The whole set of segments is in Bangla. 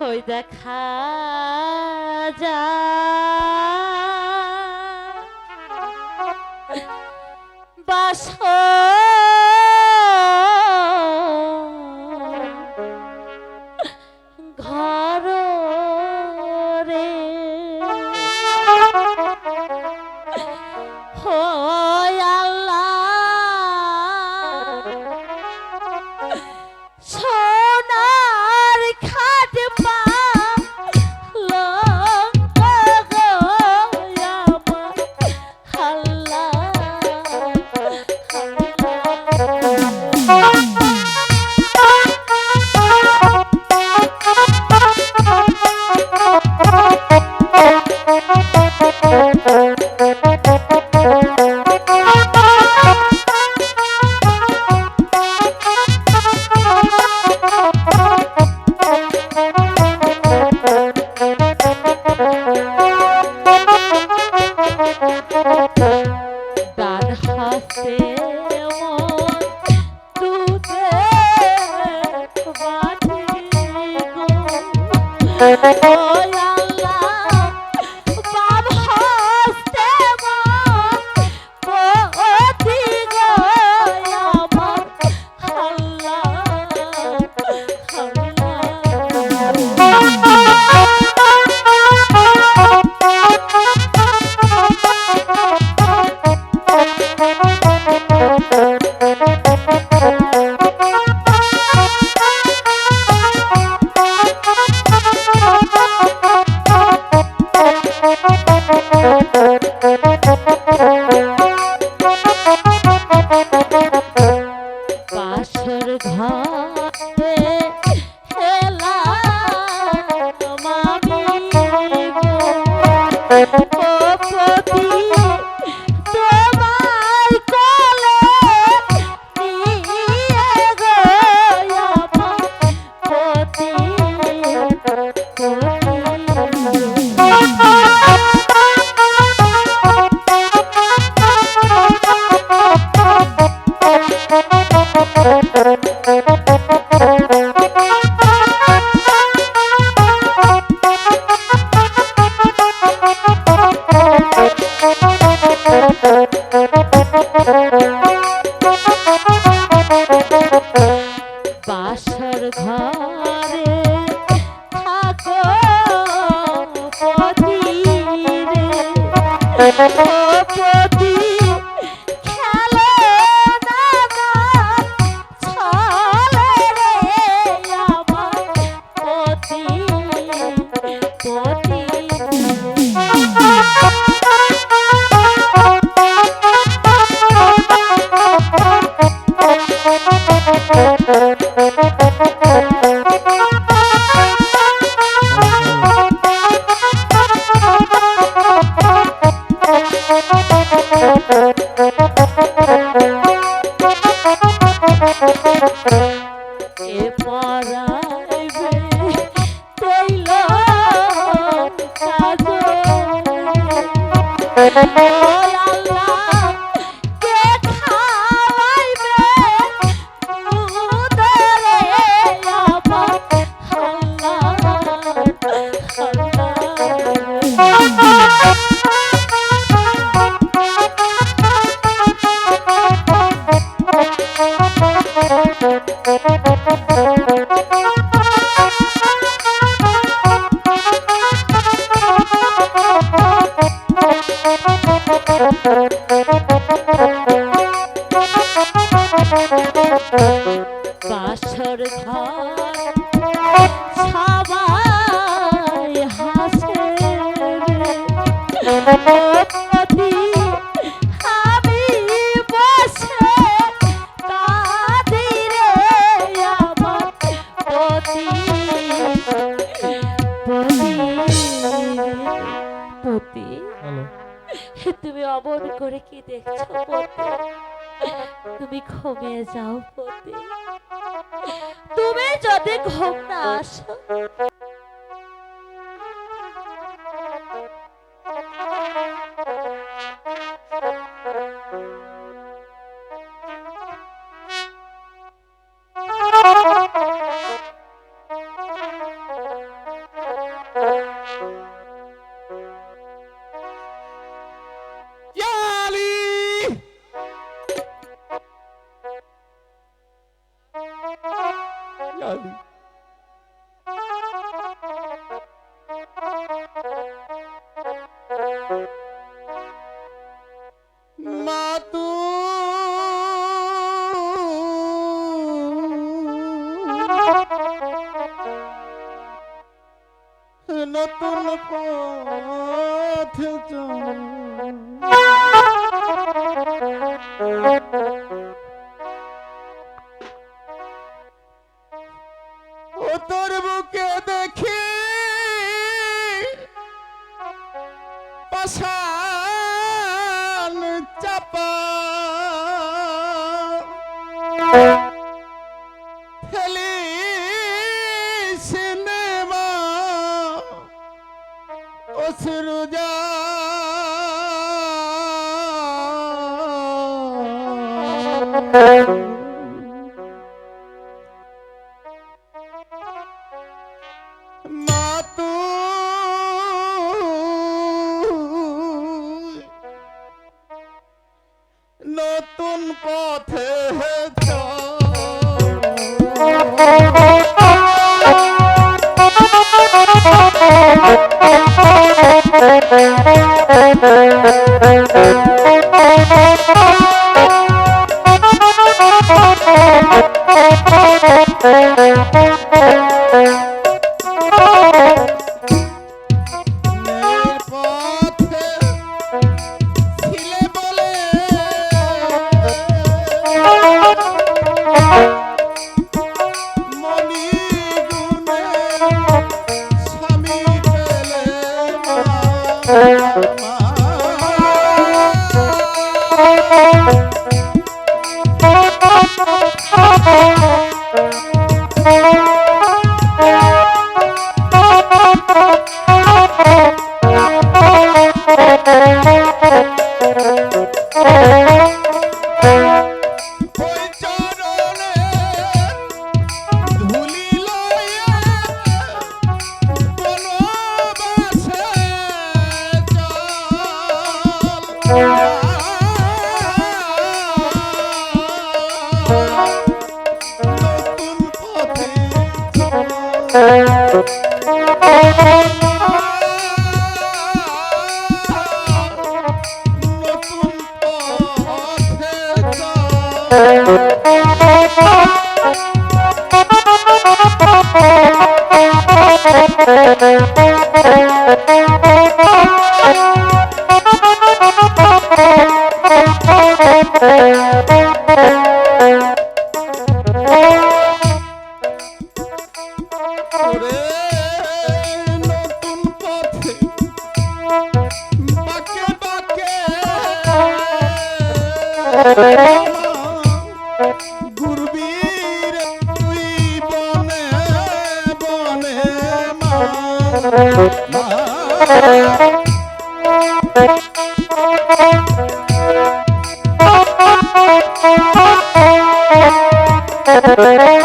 ওই দেখা যা। বাসর thank you সতী Oh, তুমি অমন করে কি দেখছ তুমি ঘুমে যাও তুমি যদি ঘুম না আসো নতুন পথে চল। নীল ওই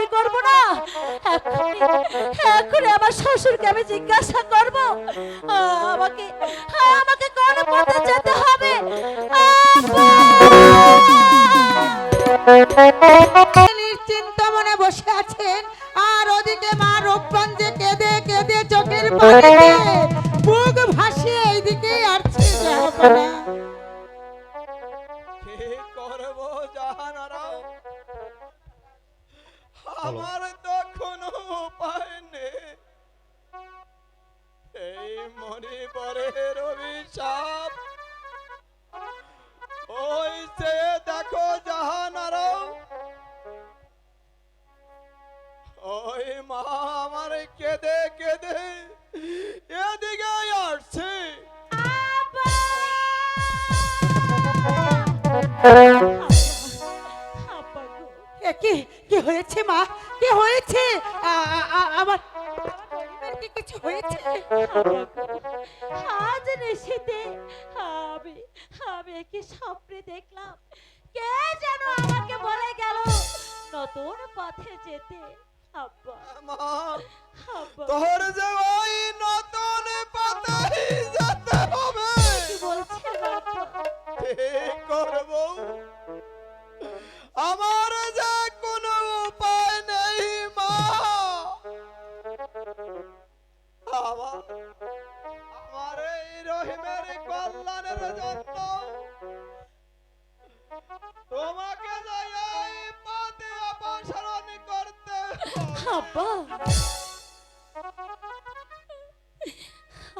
দেরি করব না? এখনই আমার শ্বশুরকে আমি জিজ্ঞাসা করব। আমাকে আমাকে কোন পথে যেতে হবে? নিশ্চিন্ত মনে বসে আছেন? আর ওদিকে মা রূপগঞ্জে কেঁদে কেঁদে চোখের ভাসিয়ে এইদিকে আসছে জাহাপনা কি আমার তখন উপায় নেই। এই মনিবরে রবি সাপ। ওই সে দেখো জাহানারও ওই মা আমার কেঁদে কেঁদে এদিকে আসছে। কি? হয়েছে মা? কি হয়েছে? আমার কি কিছু হয়েছে? আজ নিশীতে আমি আমি একটি স্বপ্নে দেখলাম। কে যেন আমাকে বলে গেল নতুন পথে যেতে। আব্বা। মা তোর যে ওই নতুন যেতে হবে। কি ঠিক করব? আমার যে কোনো উপায় নেই, মা। আমার এই রহিমের কল্যাণের জন্য তোমাকে করতে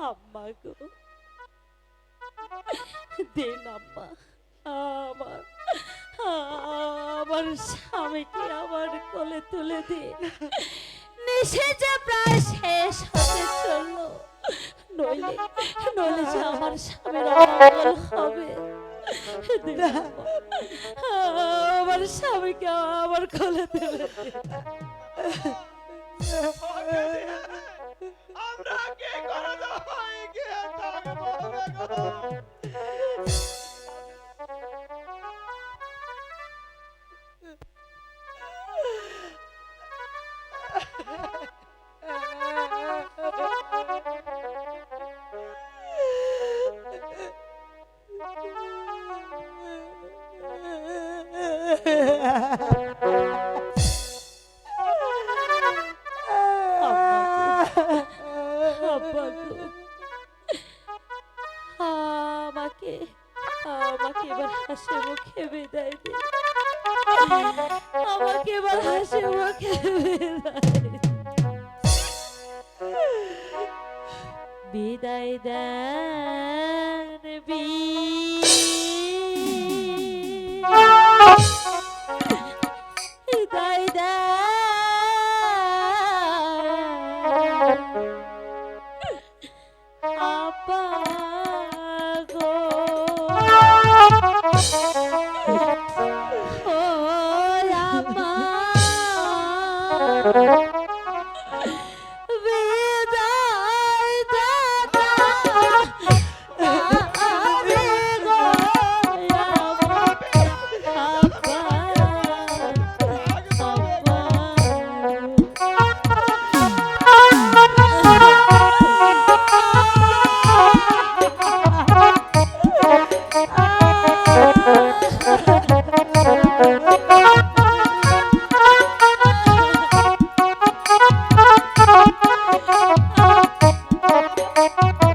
আম্মা, আমার আমার স্বামীকে আমার কোলে তুলে দিন নিশে যে প্রায় শেষ হতে চলল নইলে নইলে যে আমার স্বামীর অমঙ্গল হবে। আমার স্বামীকে আমার কোলে তুলে আমরা কি করে যাই গিয়ে থাকব? আমাকে আমাকে এবার হাসি মুখে বিদায় দে। আমাকে এবার হাসি মুখে বিদায় বিদায় দেন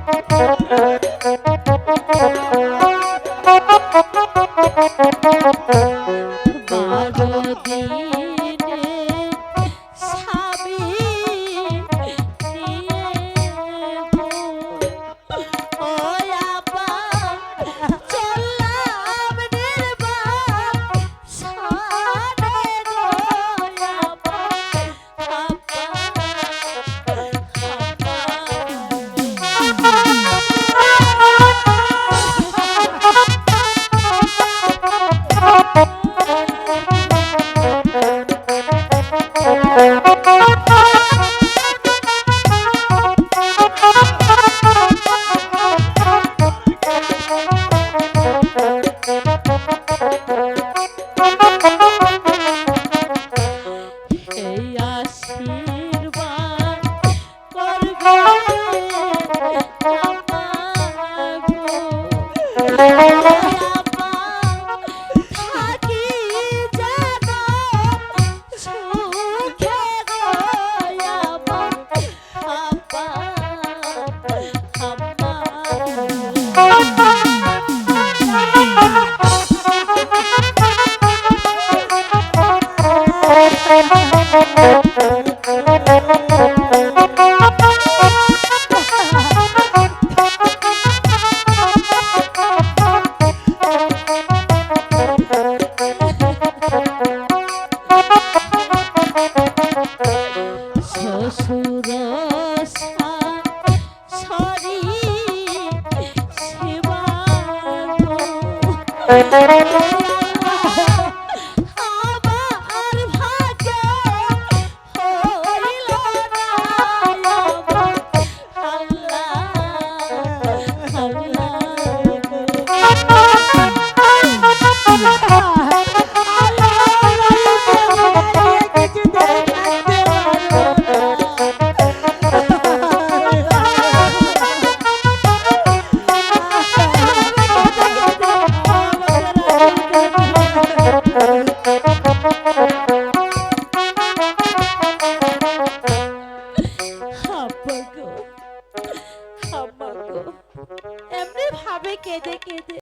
oh you.